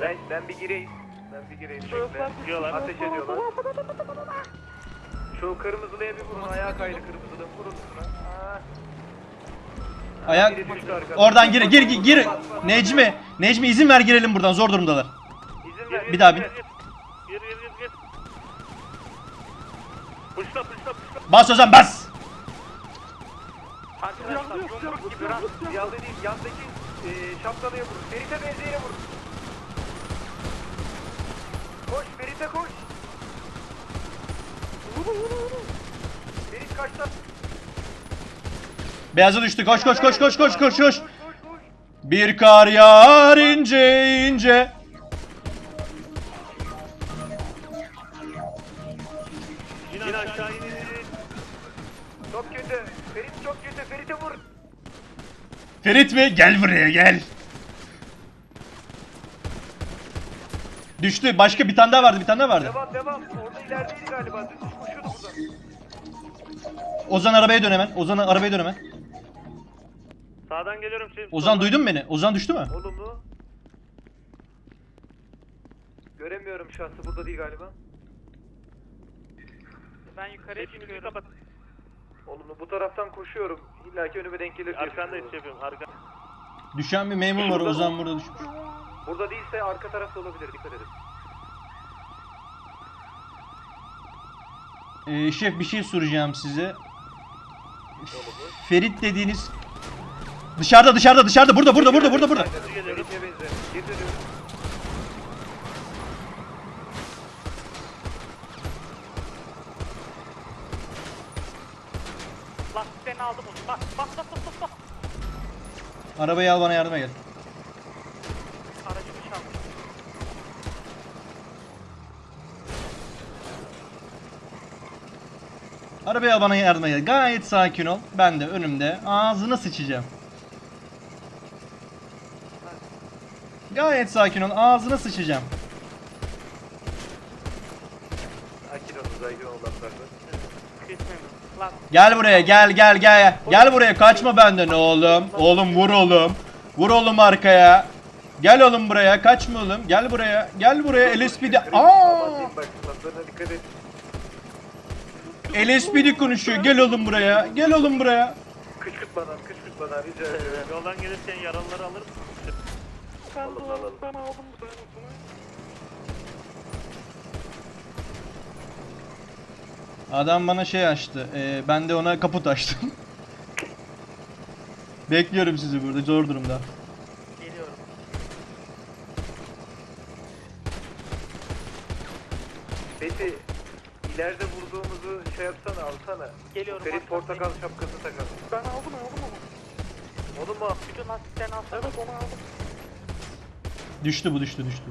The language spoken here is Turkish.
Ben, ben bir gireyim. Ben bir gireyim. Bekle. Diyorlar. Ateş ediyorlar. Şu kırmızılıya bir vurun. Ayağa kaydı kırmızılı. Vurun şuna. Aa, Ayak biri düştü arkadan. oradan gir gir gir. gir. Necmi, Necmi izin ver girelim buradan zor durumdalar. İzin ver. Bir daha bir. Gir gir gir gir. Puşla puşla puşla. Bas Ozan bas. Arkadaşlar yumruk gibi rast. Yalda değil. Yandaki e, şapkalıya vurun. Ferit'e benzeyene vurun. Koş Ferit'e koş. Ferit kaçta? Beyaza düştü. Koş koş koş koş koş koş koş. Bir kar yağar ince ince. İn aşağı in in in. Çok kötü. Ferit çok kötü. Ferit'e vur. Ferit mi? Gel buraya gel. Düştü. Başka bir tane daha vardı. Bir tane daha vardı. Devam devam. Orada ilerideydi galiba. Dümdüz koşuyordu buradan. Ozan arabaya dön hemen. Ozan arabaya dön hemen. Sağdan geliyorum şimdi. Ozan duydun mu beni? Ozan düştü mü? Olumlu. Göremiyorum şahsı burada değil galiba. Ben yukarıya çıkıyorum. kapat. Olumlu. Bu taraftan koşuyorum. İlla ki önüme denk gelir. diye Arkanda düşünüyorum. iş yapıyorum. Arka. Düşen bir memur var. Ozan burada düşmüş. Burada değilse arka tarafta olabilir. Dikkat edin. Ee, şef bir şey soracağım size. Ferit dediğiniz dışarıda dışarıda dışarıda burada burada burada burada burada. Lastiklerini aldım onu. Bas bas bas bas bas. bas. Arabayı al bana yardıma gel. Arabayı al bana yardıma gel. Gayet sakin ol. Ben de önümde ağzına sıçacağım. Gayet sakin ol. Ağzına sıçacağım. Sakin olun. Sakin olun. Gel buraya gel gel gel. Gel buraya kaçma benden oğlum. Oğlum vur oğlum. Vur oğlum arkaya. Gel oğlum buraya. Kaçma oğlum. Gel buraya. Gel buraya. LSPD. Aman Aa! bak. Laflarına dikkat et. LSPD konuşuyor. Gel oğlum buraya. Gel oğlum buraya. Kışkırtmadan, kışkırtmadan rica ediyorum. Yoldan gelirken yaralıları alır mısın? ben de alalım. ben aldım bu. Adam bana şey açtı. Ee, ben de ona kaput açtım. Bekliyorum sizi burada zor durumda. Geliyorum. Beti, ileride vurduğumuzu şey yapsana, alsana. Geliyorum, Ferit portakal şapkası takar. Ben aldım aldım onu. Oğlum mu? Bütün lastiklerini alsana. Evet onu aldım. Düştü bu düştü düştü.